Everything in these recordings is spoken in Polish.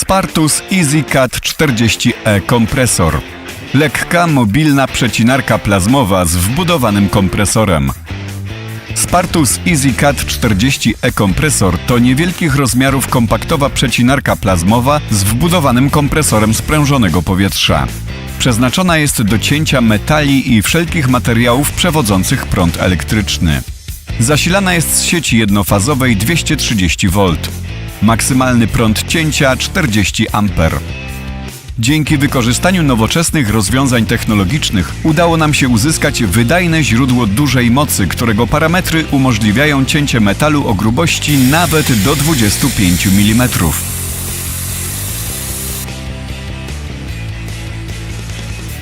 Spartus EasyCat 40e kompresor. Lekka, mobilna przecinarka plazmowa z wbudowanym kompresorem. Spartus EasyCat 40e kompresor to niewielkich rozmiarów kompaktowa przecinarka plazmowa z wbudowanym kompresorem sprężonego powietrza. Przeznaczona jest do cięcia metali i wszelkich materiałów przewodzących prąd elektryczny. Zasilana jest z sieci jednofazowej 230 V. Maksymalny prąd cięcia 40 A. Dzięki wykorzystaniu nowoczesnych rozwiązań technologicznych udało nam się uzyskać wydajne źródło dużej mocy, którego parametry umożliwiają cięcie metalu o grubości nawet do 25 mm.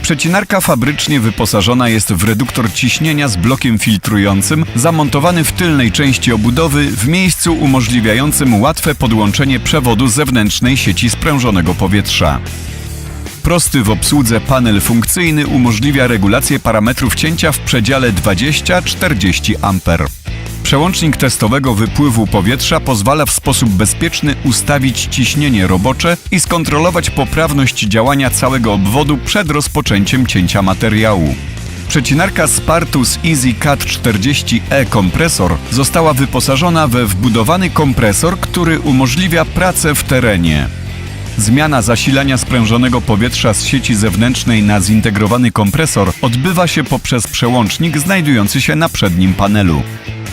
Przecinarka fabrycznie wyposażona jest w reduktor ciśnienia z blokiem filtrującym, zamontowany w tylnej części obudowy w miejscu umożliwiającym łatwe podłączenie przewodu zewnętrznej sieci sprężonego powietrza. Prosty w obsłudze panel funkcyjny umożliwia regulację parametrów cięcia w przedziale 20-40 A. Przełącznik testowego wypływu powietrza pozwala w sposób bezpieczny ustawić ciśnienie robocze i skontrolować poprawność działania całego obwodu przed rozpoczęciem cięcia materiału. Przecinarka Spartus EasyCat 40e kompresor została wyposażona we wbudowany kompresor, który umożliwia pracę w terenie. Zmiana zasilania sprężonego powietrza z sieci zewnętrznej na zintegrowany kompresor odbywa się poprzez przełącznik znajdujący się na przednim panelu.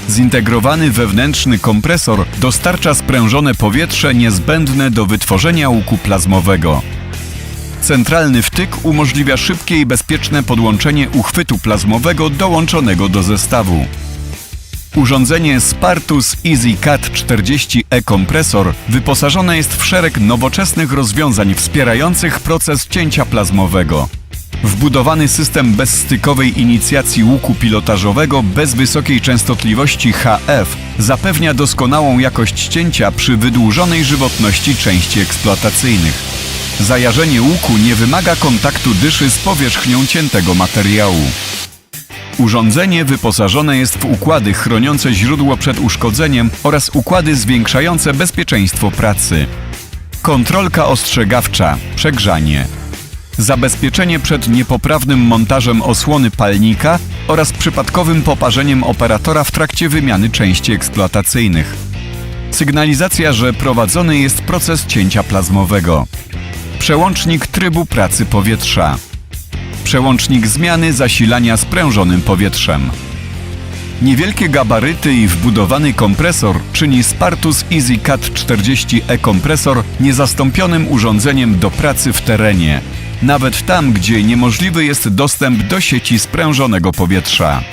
Zintegrowany wewnętrzny kompresor dostarcza sprężone powietrze niezbędne do wytworzenia łuku plazmowego. Centralny wtyk umożliwia szybkie i bezpieczne podłączenie uchwytu plazmowego dołączonego do zestawu. Urządzenie Spartus EasyCat 40e kompresor wyposażone jest w szereg nowoczesnych rozwiązań wspierających proces cięcia plazmowego. Wbudowany system bezstykowej inicjacji łuku pilotażowego bez wysokiej częstotliwości HF zapewnia doskonałą jakość cięcia przy wydłużonej żywotności części eksploatacyjnych. Zajarzenie łuku nie wymaga kontaktu dyszy z powierzchnią ciętego materiału. Urządzenie wyposażone jest w układy chroniące źródło przed uszkodzeniem oraz układy zwiększające bezpieczeństwo pracy. Kontrolka ostrzegawcza, przegrzanie. Zabezpieczenie przed niepoprawnym montażem osłony palnika oraz przypadkowym poparzeniem operatora w trakcie wymiany części eksploatacyjnych. Sygnalizacja, że prowadzony jest proces cięcia plazmowego. Przełącznik trybu pracy powietrza. Przełącznik zmiany zasilania sprężonym powietrzem. Niewielkie gabaryty i wbudowany kompresor czyni Spartus EasyCat 40e kompresor niezastąpionym urządzeniem do pracy w terenie, nawet tam, gdzie niemożliwy jest dostęp do sieci sprężonego powietrza.